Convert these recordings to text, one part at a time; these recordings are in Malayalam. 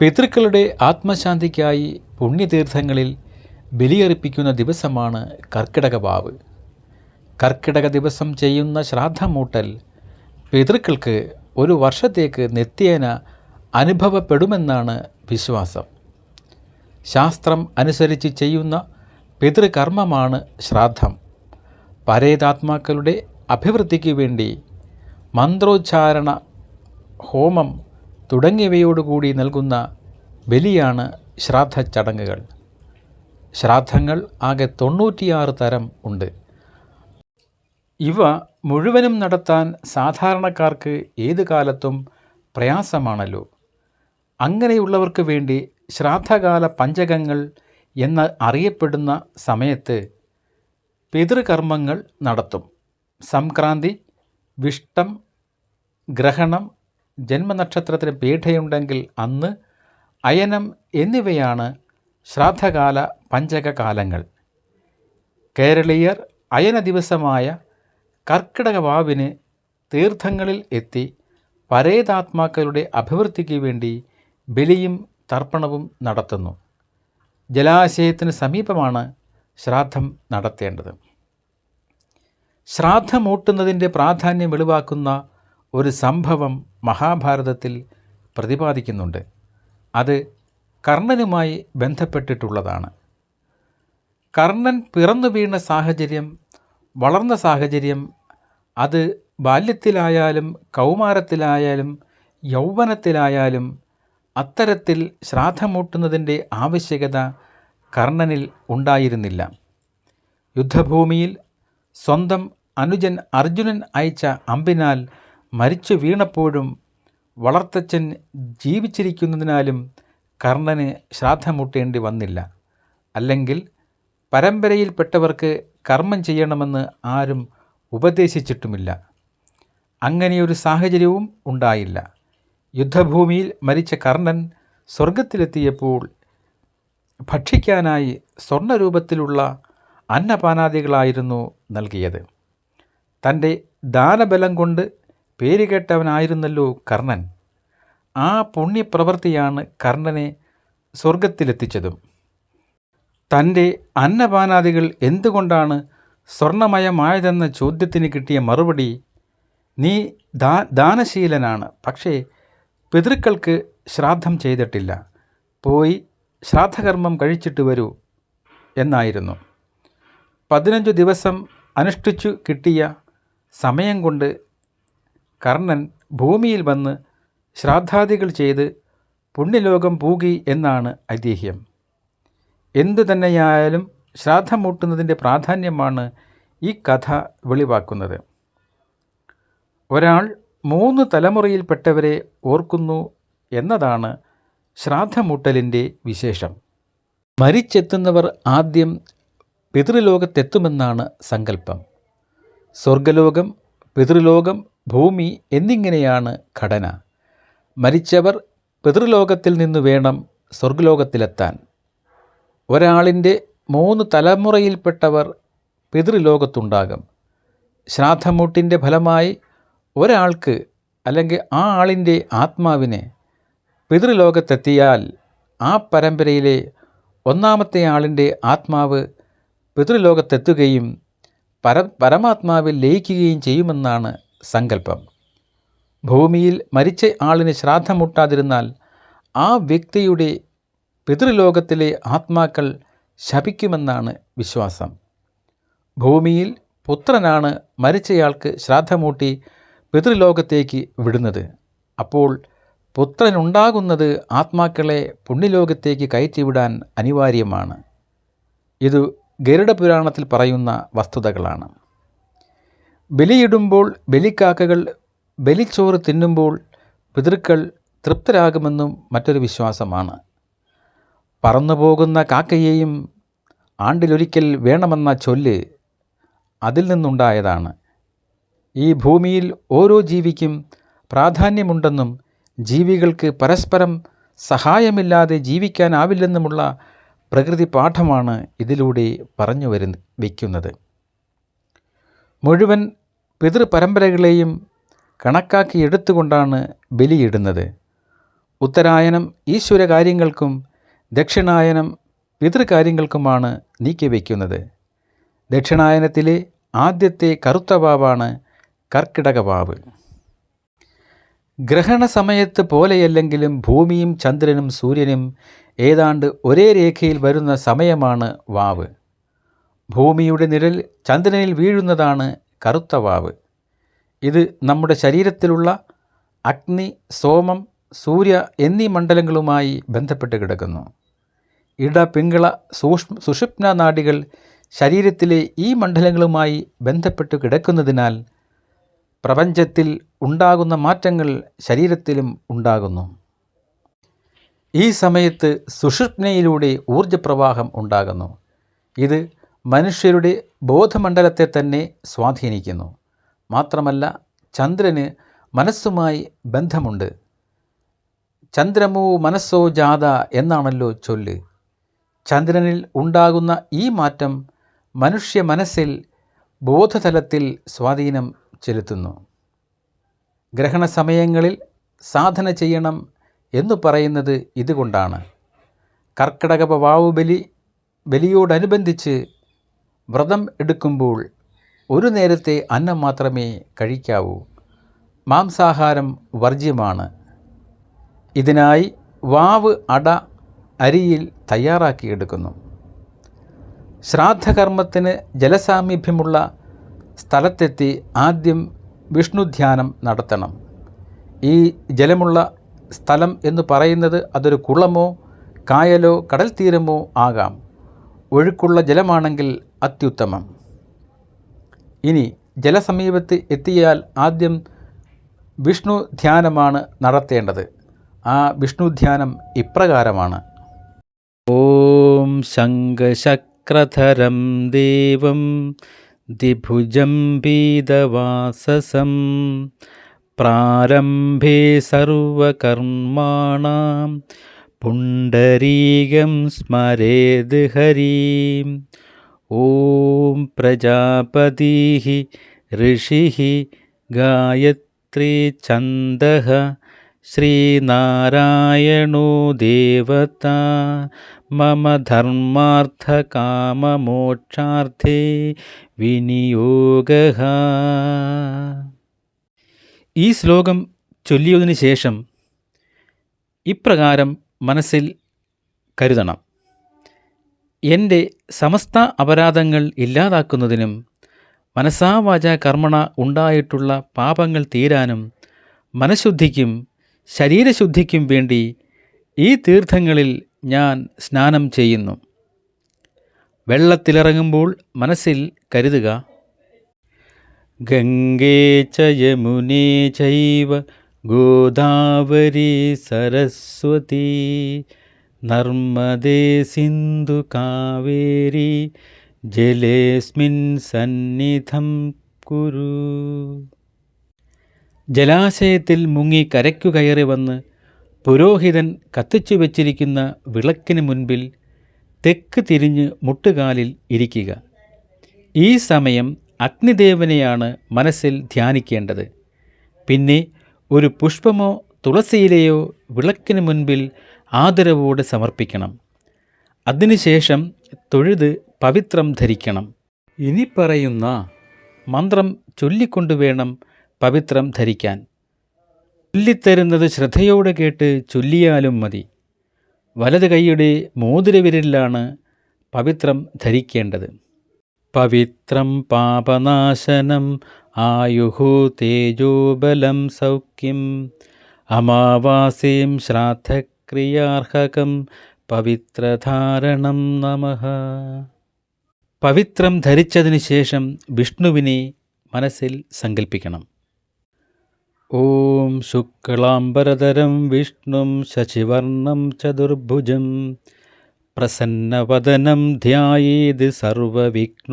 പിതൃക്കളുടെ ആത്മശാന്തിക്കായി പുണ്യതീർത്ഥങ്ങളിൽ ബലിയർപ്പിക്കുന്ന ദിവസമാണ് കർക്കിടക വാവ് കർക്കിടക ദിവസം ചെയ്യുന്ന ശ്രാദ്ധമൂട്ടൽ പിതൃക്കൾക്ക് ഒരു വർഷത്തേക്ക് നിത്യേന അനുഭവപ്പെടുമെന്നാണ് വിശ്വാസം. ശാസ്ത്രം അനുസരിച്ച് ചെയ്യുന്ന പിതൃകർമ്മമാണ് ശ്രാദ്ധം. പരേതാത്മാക്കളുടെ അഭിവൃദ്ധിക്ക് വേണ്ടി മന്ത്രോച്ചാരണ ഹോമം തുടങ്ങിയവയോടുകൂടി നൽകുന്ന ബലിയാണ് ശ്രാദ്ധ ചടങ്ങുകൾ. ശ്രാദ്ധങ്ങൾ ആകെ തൊണ്ണൂറ്റിയാറ് തരം ഉണ്ട്. ഇവ മുഴുവനും നടത്താൻ സാധാരണക്കാർക്ക് ഏത് കാലത്തും പ്രയാസമാണല്ലോ. അങ്ങനെയുള്ളവർക്ക് വേണ്ടി ശ്രാദ്ധകാല പഞ്ചകങ്ങൾ എന്ന് അറിയപ്പെടുന്ന സമയത്ത് പിതൃകർമ്മങ്ങൾ നടത്തും. സംക്രാന്തി വിഷ്ടം ഗ്രഹണം ജന്മനക്ഷത്രത്തിന് പീഠയുണ്ടെങ്കിൽ അന്ന് അയനം എന്നിവയാണ് ശ്രാദ്ധകാല പഞ്ചകകാലങ്ങൾ. കേരളീയർ അയന ദിവസമായ കർക്കിടക വാവിന് തീർത്ഥങ്ങളിൽ എത്തി പരേതാത്മാക്കളുടെ അഭിവൃദ്ധിക്ക് വേണ്ടി ബലിയും തർപ്പണവും നടത്തുന്നു. ജലാശയത്തിന് സമീപമാണ് ശ്രാദ്ധം നടത്തേണ്ടത്. ശ്രാദ്ധമൂട്ടുന്നതിന്റെ പ്രാധാന്യം വെളിവാക്കുന്ന ഒരു സംഭവം മഹാഭാരതത്തിൽ പ്രതിപാദിക്കുന്നുണ്ട്. അത് കർണനുമായി ബന്ധപ്പെട്ടിട്ടുള്ളതാണ്. കർണൻ പിറന്നു വീണ സാഹചര്യം വളർന്ന സാഹചര്യം അത് ബാല്യത്തിലായാലും കൗമാരത്തിലായാലും യൗവനത്തിലായാലും അത്തരത്തിൽ ശ്രാദ്ധമൂട്ടുന്നതിന്റെ ആവശ്യകത കർണനിൽ ഉണ്ടായിരുന്നില്ല. യുദ്ധഭൂമിയിൽ സ്വന്തം അനുജൻ അർജുനൻ അയച്ച അമ്പിനാൽ മരിച്ചു വീണപ്പോഴും വളർത്തച്ഛൻ ജീവിച്ചിരിക്കുന്നതിനാലും കർണന് ശ്രാദ്ധമൂട്ടേണ്ടി വന്നില്ല. അല്ലെങ്കിൽ പരമ്പരയിൽപ്പെട്ടവർക്ക് കർമ്മം ചെയ്യണമെന്ന് ആരും ഉപദേശിച്ചിട്ടുമില്ല. അങ്ങനെയൊരു സാഹചര്യവും ഉണ്ടായില്ല. യുദ്ധഭൂമിയിൽ മരിച്ച കർണൻ സ്വർഗത്തിലെത്തിയപ്പോൾ ഭക്ഷിക്കാനായി സ്വർണരൂപത്തിലുള്ള അന്നപാനാദികളായിരുന്നു നൽകിയത്. തന്റെ ദാനബലം കൊണ്ട് പേരുകേട്ടവനായിരുന്നല്ലോ കർണൻ. ആ പുണ്യപ്രവൃത്തിയാണ് കർണനെ സ്വർഗത്തിലെത്തിച്ചതും തന്റെ അന്നപാനാദികൾ എന്തുകൊണ്ടാണ് സ്വർണമയമായതെന്ന ചോദ്യത്തിന് കിട്ടിയ മറുപടി നീ ദാ ദാനശീലനാണ് പക്ഷേ പിതൃക്കൾക്ക് ശ്രാദ്ധം ചെയ്തിട്ടില്ല. പോയി ശ്രാദ്ധകർമ്മം കഴിച്ചിട്ട് വരൂ എന്നായിരുന്നു. പതിനഞ്ചു ദിവസം അനുഷ്ഠിച്ചു കിട്ടിയ സമയം കൊണ്ട് കർണൻ ഭൂമിയിൽ വന്ന് ശ്രാദ്ധാദികൾ ചെയ്ത് പുണ്യലോകം പൂകി എന്നാണ് ഐതിഹ്യം. എന്തു തന്നെയായാലും ശ്രാദ്ധം മൂട്ടുന്നതിന്റെ പ്രാധാന്യമാണ് ഈ കഥ വെളിവാക്കുന്നത്. ഒരാൾ മൂന്ന് തലമുറയിൽപ്പെട്ടവരെ ഓർക്കുന്നു എന്നതാണ് ശ്രാദ്ധമൂട്ടലിന്റെ വിശേഷം. മരിച്ചെത്തുന്നവർ ആദ്യം പിതൃലോകത്തെത്തുമെന്നാണ് സങ്കല്പം. സ്വർഗലോകം പിതൃലോകം ഭൂമി എന്നിങ്ങനെയാണ് ഘടന. മരിച്ചവർ പിതൃലോകത്തിൽ നിന്ന് വേണം സ്വർഗലോകത്തിലെത്താൻ ഒരാളിന്റെ മൂന്ന് തലമുറയിൽപ്പെട്ടവർ പിതൃലോകത്തുണ്ടാകും. ശ്രാദ്ധമൂട്ടിന്റെ ഫലമായി ഒരാൾക്ക് അല്ലെങ്കിൽ ആ ആളിന്റെ ആത്മാവിനെ പിതൃലോകത്തെത്തിയാൽ ആ പരമ്പരയിലെ ഒന്നാമത്തെ ആളിന്റെ ആത്മാവ് പിതൃലോകത്തെത്തുകയും പര പരമാത്മാവിൽ ലയിക്കുകയും ചെയ്യുമെന്നാണ് സങ്കല്പം. ഭൂമിയിൽ മരിച്ച ആളിന് ശ്രാദ്ധം മുട്ടാതിരുന്നാൽ ആ വ്യക്തിയുടെ പിതൃലോകത്തിലെ ആത്മാക്കൾ ശപിക്കുമെന്നാണ് വിശ്വാസം. ഭൂമിയിൽ പുത്രനാണ് മരിച്ചയാൾക്ക് ശ്രാദ്ധമൂട്ടി പിതൃലോകത്തേക്ക് വിടുന്നത്. അപ്പോൾ പുത്രനുണ്ടാകുന്നത് ആത്മാക്കളെ പുണ്യലോകത്തേക്ക് കയറ്റിവിടാൻ അനിവാര്യമാണ്. ഇത് ഗരുഡപുരാണത്തിൽ പറയുന്ന വസ്തുതകളാണ്. ബലിയിടുമ്പോൾ ബലിക്കാക്കകൾ ബലിച്ചോറ് തിന്നുമ്പോൾ പിതൃക്കൾ തൃപ്തരാകുമെന്നും മറ്റൊരു വിശ്വാസമാണ്. പറന്നുപോകുന്ന കാക്കയെയും ആണ്ടിലൊരിക്കൽ വേണമെന്ന ചൊല്ല് അതിൽ നിന്നുണ്ടായതാണ്. ഈ ഭൂമിയിൽ ഓരോ ജീവിക്കും പ്രാധാന്യമുണ്ടെന്നും ജീവികൾക്ക് പരസ്പരം സഹായമില്ലാതെ ജീവിക്കാനാവില്ലെന്നുമുള്ള പ്രകൃതി പാഠമാണ് ഇതിലൂടെ പറഞ്ഞു വരു വയ്ക്കുന്നത്. മുഴുവൻ പിതൃപരമ്പരകളെയും കണക്കാക്കി എടുത്തുകൊണ്ടാണ് ബലിയിടുന്നത്. ഉത്തരായനം ഈശ്വര കാര്യങ്ങൾക്കും ദക്ഷിണായനം പിതൃകാര്യങ്ങൾക്കുമാണ് നീക്കിവെക്കുന്നത് ദക്ഷിണായനത്തിലെ ആദ്യത്തെ കറുത്ത വാവാണ് കർക്കിടക വാവ്. ഗ്രഹണ സമയത്ത് പോലെയല്ലെങ്കിലും ഭൂമിയും ചന്ദ്രനും സൂര്യനും ഏതാണ്ട് ഒരേ രേഖയിൽ വരുന്ന സമയമാണ് വാവ്. ഭൂമിയുടെ നിഴൽ ചന്ദ്രനിൽ വീഴുന്നതാണ് കറുത്ത വാവ്. ഇത് നമ്മുടെ ശരീരത്തിലുള്ള അഗ്നി സോമം സൂര്യ എന്നീ മണ്ഡലങ്ങളുമായി ബന്ധപ്പെട്ട് കിടക്കുന്നു. ഇട പിങ്കള സൂക്ഷ്മ സുഷുപ്ന നാഡികൾ ശരീരത്തിലെ ഈ മണ്ഡലങ്ങളുമായി ബന്ധപ്പെട്ട് കിടക്കുന്നതിനാൽ പ്രപഞ്ചത്തിൽ ഉണ്ടാകുന്ന മാറ്റങ്ങൾ ശരീരത്തിലും ഉണ്ടാകുന്നു. ഈ സമയത്ത് സുഷുപ്നയിലൂടെ ഊർജപ്രവാഹം ഉണ്ടാകുന്നു. ഇത് മനുഷ്യരുടെ ബോധമണ്ഡലത്തെ തന്നെ സ്വാധീനിക്കുന്നു. മാത്രമല്ല ചന്ദ്രന് മനസ്സുമായി ബന്ധമുണ്ട്. ചന്ദ്രമോ മനസ്സോ ജാത എന്നാണല്ലോ ചൊല്ല്. ചന്ദ്രനിൽ ഉണ്ടാകുന്ന ഈ മാറ്റം മനുഷ്യ മനസ്സിൽ ബോധതലത്തിൽ സ്വാധീനം ചെലുത്തുന്നു. ഗ്രഹണ സമയങ്ങളിൽ സാധന ചെയ്യണം എന്ന് പറയുന്നത് ഇതുകൊണ്ടാണ്. കർക്കിടക വാവുബലി ബലിയോടനുബന്ധിച്ച് വ്രതം എടുക്കുമ്പോൾ ഒരു നേരത്തെ അന്നം മാത്രമേ കഴിക്കാവൂ. മാംസാഹാരം വർജ്യമാണ്. ഇതിനായി വാവ് അട അരിയിൽ തയ്യാറാക്കിയെടുക്കുന്നു. ശ്രാദ്ധകർമ്മത്തിന് ജലസാമീപ്യമുള്ള സ്ഥലത്തെത്തി ആദ്യം വിഷ്ണുധ്യാനം നടത്തണം. ഈ ജലമുള്ള സ്ഥലം എന്ന് പറയുന്നത് അതൊരു കുളമോ കായലോ കടൽ തീരമോ ആകാം. ഒഴുക്കുള്ള ജലമാണെങ്കിൽ അത്യുത്തമം. ഇനി ജലസമീപത്ത് എത്തിയാൽ ആദ്യം വിഷ്ണു ധ്യാനമാണ് നടത്തേണ്ടത്. ആ വിഷ്ണു ധ്യാനം ഇപ്രകാരമാണ്. ഓം ശങ്കശക്രധരം ദേവം ദിഭുജം പീതവാസസം പ്രാരംഭേ സർവകർമാണാം പുണ്ടരീകം സ്മരേത് ഹരീ. ഓം പ്രജാപതി ഋഷി ഗായത്രി ഛന്ദഃ ശ്രീനാരായണോ ദേവത മമ ധർമാർത്ഥകാമമോക്ഷാർത്ഥേ വിനിയോഗ. ഈ ശ്ലോകം ചൊല്ലിയതിനു ശേഷം ഇപ്രകാരം മനസ്സിൽ കരുതണം. എന്റെ സമസ്ത അപരാധങ്ങൾ ഇല്ലാതാക്കുന്നതിനും മനസാവാച കർമ്മണ ഉണ്ടായിട്ടുള്ള പാപങ്ങൾ തീരാനും മനഃശുദ്ധിക്കും ശരീരശുദ്ധിക്കും വേണ്ടി ഈ തീർത്ഥങ്ങളിൽ ഞാൻ സ്നാനം ചെയ്യുന്നു. വെള്ളത്തിലിറങ്ങുമ്പോൾ മനസ്സിൽ കരുതുക. ഗംഗേ ച യമുനേ ചൈവ ഗോദാവരി സരസ്വതി നർമ്മദേ സിന്ധു കാവേരി ജലേസ്മിൻ സന്നിധം കുരു. ജലാശയത്തിൽ മുങ്ങി കരയ്ക്കു കയറി വന്ന് പുരോഹിതൻ കത്തിച്ചു വച്ചിരിക്കുന്ന വിളക്കിന് മുൻപിൽ തെക്ക് തിരിഞ്ഞ് മുട്ടുകാലിൽ ഇരിക്കുക. ഈ സമയം അഗ്നിദേവനെയാണ് മനസ്സിൽ ധ്യാനിക്കേണ്ടത്. പിന്നെ ഒരു പുഷ്പമോ തുളസിയിലയോ വിളക്കിന് മുൻപിൽ ആദരവോടെ സമർപ്പിക്കണം. അതിനുശേഷം തൊഴുത് പവിത്രം ധരിക്കണം. ഇനി പറയുന്ന മന്ത്രം ചൊല്ലിക്കൊണ്ടു വേണം പവിത്രം ധരിക്കാൻ. ചൊല്ലിത്തരുന്നത് ശ്രദ്ധയോടെ കേട്ട് ചൊല്ലിയാലും മതി. വലത് കൈയുടെ മോതിരവിരലിലാണ് പവിത്രം ധരിക്കേണ്ടത്. പവിത്രം പാപനാശനം ആയുഹു തേജോബലം സൗഖ്യം അമാവാസ്യം ശ്രാദ്ധക്രിയാർഹകം പവിത്രധാരണം നമ. പവിത്രം ധരിച്ചതിന് ശേഷം വിഷ്ണുവിനെ മനസ്സിൽ സങ്കല്പിക്കണം ഓം ശുക്ലാംബരധരം വിഷ്ണും ശശിവർണം ചതുർഭുജം പ്രസന്നവദനം ധ്യായേത് സർവവിഘ്നോപശാന്തയേ.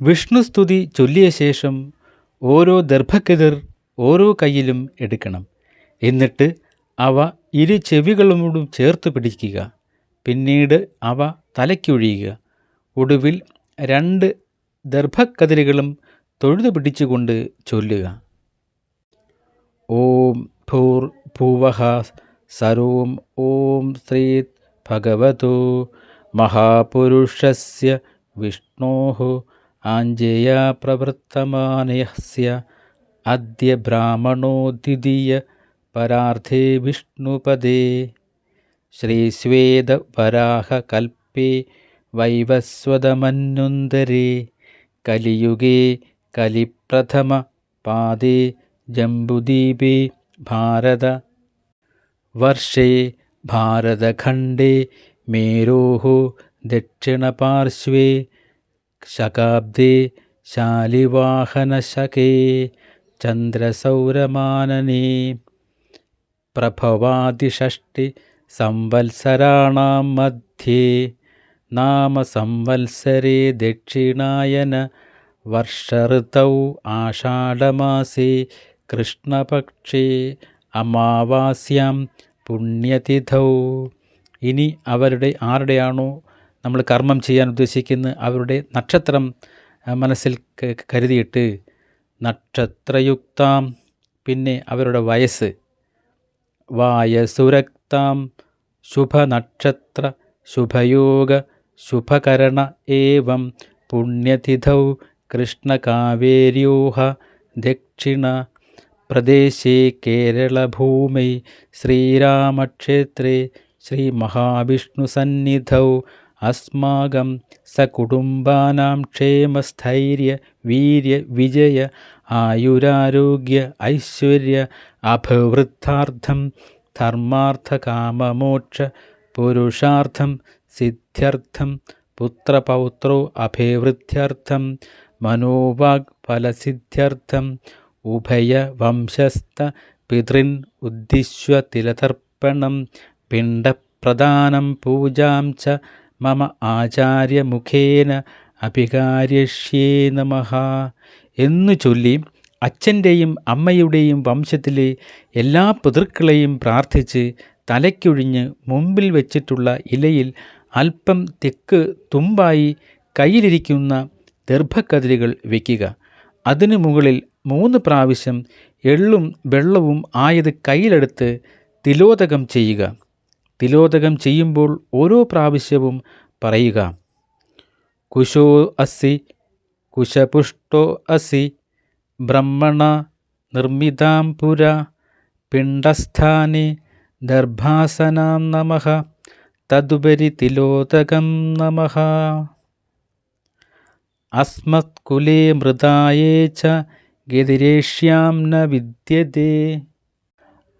വിഷ്ണുസ്തുതി ചൊല്ലിയ ശേഷം ഓരോ ദർഭക്കെതിർ ഓരോ കയ്യിലും എടുക്കണം. എന്നിട്ട് അവ ഇരു ചെവികളോടും ചേർത്ത് പിടിക്കുക. പിന്നീട് അവ തലയ്ക്കൊഴിയുക ഒടുവിൽ രണ്ട് ദർഭക്കതിരുകളും തൊഴുതു പിടിച്ചുകൊണ്ട് ചൊല്ലുക. ഓം ഭൂർ ഭൂവഹ സർവം ഓം ശ്രീ ഭഗവതോ മഹാപുരുഷസ്യ വിഷ്ണോ ആഞ്ജേയ പ്രവർത്തമാനയസ്യ അദ്യ ബ്രാഹ്മണോ ദ്വിതീയ പരാർത്ഥേ വിഷ്ണുപദേ. ശ്രീശ്വേതവരാഹകൽപ്പേ വൈവസ്വതമന്വന്തരേ. കലിയുഗേ കലിപ്രഥമ പാദേ ജംബുദ്വീപേ ഭാരത വർഷേ ഭാരതഖണ്ഡേ മേരോः ദക്ഷിണപാർശ്വേ ശകാബ്ദേ ശാലിവാഹനശകേ ചന്ദ്രസൗരമാനനേ പ്രഭവാദിഷഷ്ടി സംവത്സരാണാം മധ്യേ നാമ സംവത്സരേ ദക്ഷിണായന വർഷഋതൗ ആഷാഢമാസേ കൃഷ്ണപക്ഷേ അമാവാസ്യാം പുണ്യതിഥൗ. ഇനി അവരുടെ ആരുടെയാണോ നമ്മൾ കർമ്മം ചെയ്യാൻ ഉദ്ദേശിക്കുന്നത് അവരുടെ നക്ഷത്രം മനസ്സിൽ കരുതിയിട്ട് നക്ഷത്രയുക്താം പിന്നെ അവരുടെ വയസ്സ്. വായസുരക്താം ശുഭനക്ഷത്ര ശുഭയോഗ ശുഭകരണ ഏവം പുണ്യതിഥൗ. കൃഷ്ണകാവേര്യോഹ ദക്ഷിണ പ്രദേശേ കേരളഭൂമൈ ശ്രീരാമക്ഷേത്രേ ശ്രീമഹാവിഷ്ണുസന്നിധൗ. അസ്മാകം സകുടുംബാനാം ക്ഷേമസ്ഥൈര്യ വീര്യ വിജയ ആയുരാരോഗ്യ ഐശ്വര്യ അഭിവൃദ്ധാർത്ഥം ധർമാർത്ഥകാമമോക്ഷ പുരുഷാർത്ഥം സിദ്ധ്യർത്ഥം പുത്രപൗത്രോ അഭിവൃദ്ധ്യർത്ഥം മനോവാഗ് ഫലസിദ്ധ്യർത്ഥം ഉഭയവംശസ്ഥ പിതൃൻ ഉദ്ദിശ്യ തിലതർപ്പണം പിണ്ടപ്രദാനം പൂജാം ച മമ ആചാര്യമുഖേന അഭികാര്യഷ്യേ നമ എന്നു ചൊല്ലി അച്ഛന്റെയും അമ്മയുടെയും വംശത്തിലെ എല്ലാ പിതൃക്കളെയും പ്രാർത്ഥിച്ച് തലയ്ക്കൊഴിഞ്ഞ് മുമ്പിൽ വെച്ചിട്ടുള്ള ഇലയിൽ അല്പം തെക്ക് തുമ്പായി കയ്യിലിരിക്കുന്ന ദർഭക്കതിരുകൾ വയ്ക്കുക അതിനു മുകളിൽ മൂന്ന് പ്രാവശ്യം എള്ളും വെള്ളവും ആയത് കയ്യിലെടുത്ത് തിലോതകം ചെയ്യുക. തിലോതകം ചെയ്യുമ്പോൾ ഓരോ പ്രാവശ്യവും പറയുക. കുശോ അസി കുശപുഷ്ടോ അസി ബ്രഹ്മണ നിർമ്മിതാം പുര പിണ്ഡസ്ഥാനെ ദർഭാസനാം നമഃ തദുപരി തിലോതകം നമഃ. അസ്മത്കുലേ മൃതായേ ച ഗതിരേഷ്യാം ന വിദ്യത്തെ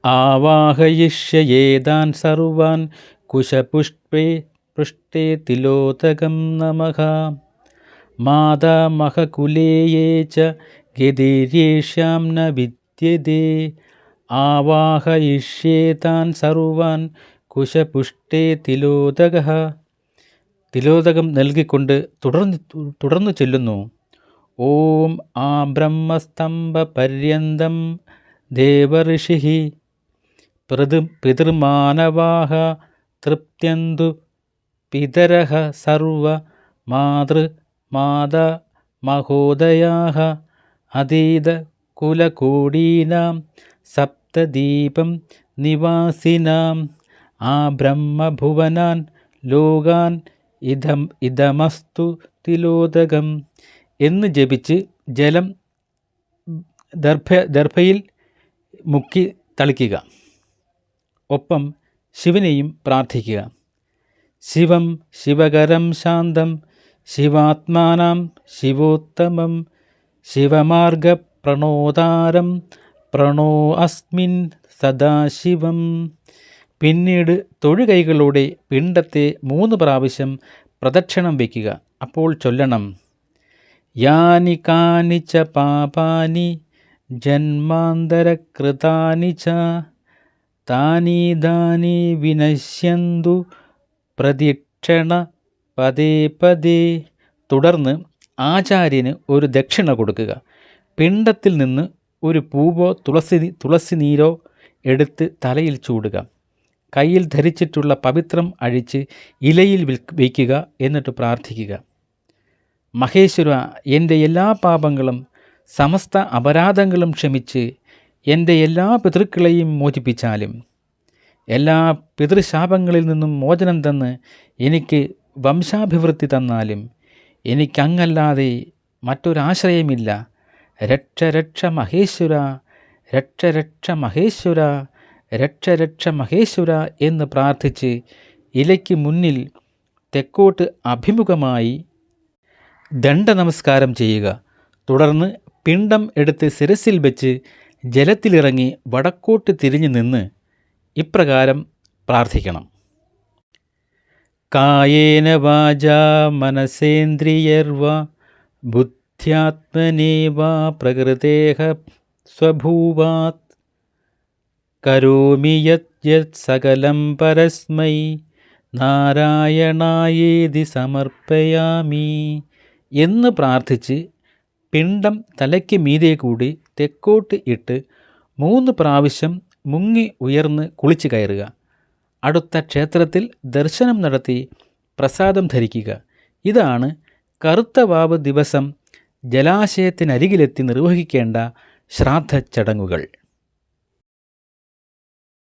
ആവാഹയിഷ്യയേതാൻ സർവാൻ കുശപുഷ്പേ പൃഷ്ടേ തിലോതകം നമഃ. മാതാമഹകുലേയേ ച ഗതിരേഷ്യാം ന വിദ്യത്തെ ആവാഹയിഷ്യേതാൻ സർവാൻ കുശപുഷ്ടേ തിലോദകഃ തിലോദകം നൽകിക്കൊണ്ട് തുടർന്ന് തുടർന്നു ചൊല്ലുന്നു. ഓം ആ ബ്രഹ്മസ്തംഭ പര്യന്തം ദേവഋഷി പിതൃ പിതൃമാനവാഹ തൃപ്ത്യന്തു പിതരഹ സർവ മാതൃ മാത മഹോദയാഹ അതീത കുലകൂടീനാം സപ്തദീപം നിവാസിനാം. ആ ബ്രഹ്മഭുവനാൻ ലോകാൻ ഇതം ഇതമസ്തു തിലോദകം എന്ന് ജപിച്ച് ജലം ദർഭ ദർഭയിൽ മുക്കി തളിക്കുക. ഒപ്പം ശിവനെയും പ്രാർത്ഥിക്കുക. ശിവം ശിവകരം ശാന്തം ശിവാത്മാനാം ശിവോത്തമം ശിവമാർഗ പ്രണോദാരം പ്രണോ അസ്മിൻ സദാശിവം. പിന്നീട് തൊഴുകൈകളോടെ പിണ്ടത്തെ മൂന്ന് പ്രാവശ്യം പ്രദക്ഷിണം വയ്ക്കുക അപ്പോൾ ചൊല്ലണം. യാനി കാനിച്ച പാപാനി ജന്മാന്തരകൃതാനി ച താനി ദാനി വിനശ്യന്തു പ്രദക്ഷിണ പതേ പതേ. തുടർന്ന് ആചാര്യന് ഒരു ദക്ഷിണ കൊടുക്കുക. പിണ്ടത്തിൽ നിന്ന് ഒരു പൂവോ തുളസി തുളസി നീരോ എടുത്ത് തലയിൽ ചൂടുക. കയ്യിൽ ധരിച്ചിട്ടുള്ള പവിത്രം അഴിച്ച് ഇലയിൽ വയ്ക്കുക എന്നിട്ട് പ്രാർത്ഥിക്കുക. മഹേശ്വര എന്റെ എല്ലാ പാപങ്ങളും സമസ്ത അപരാധങ്ങളും ക്ഷമിച്ച് എന്റെ എല്ലാ പിതൃക്കളെയും മോചിപ്പിച്ചാലും എല്ലാ പിതൃശാപങ്ങളിൽ നിന്നും മോചനം തന്ന് എനിക്ക് വംശാഭിവൃദ്ധി തന്നാലും എനിക്കങ്ങല്ലാതെ മറ്റൊരാശ്രയമില്ല. രക്ഷ രക്ഷ മഹേശ്വര രക്ഷ രക്ഷ മഹേശ്വര. രക്ഷ രക്ഷ മഹേശ്വര എന്ന് പ്രാർത്ഥിച്ച് ഇലയ്ക്ക് മുന്നിൽ തെക്കോട്ട് അഭിമുഖമായി ദണ്ഡ നമസ്കാരം ചെയ്യുക. തുടർന്ന് പിണ്ടം എടുത്ത് ശിരസിൽ വെച്ച് ജലത്തിലിറങ്ങി വടക്കോട്ട് തിരിഞ്ഞു നിന്ന് ഇപ്രകാരം പ്രാർത്ഥിക്കണം. കായേന വാച മനസേന്ദ്രിയർവ ബുദ്ധ്യാത്മനേവ പ്രകൃതേഹ സ്വഭൂവാത് കരോമി യത് പരസ്മൈ. നാരായണായേതി സമർപ്പയാമി. എന്ന് പ്രാർത്ഥിച്ച് പിണ്ടം തലയ്ക്ക് മീതെ കൂടി തെക്കോട്ട് ഇട്ട് മൂന്ന് പ്രാവശ്യം മുങ്ങി ഉയർന്ന് കുളിച്ചു കയറുക. അടുത്ത ക്ഷേത്രത്തിൽ ദർശനം നടത്തി പ്രസാദം ധരിക്കുക. ഇതാണ് കറുത്ത വാവ് ദിവസം ജലാശയത്തിനരികിലെത്തി നിർവഹിക്കേണ്ട ശ്രാദ്ധ ചടങ്ങുകൾ.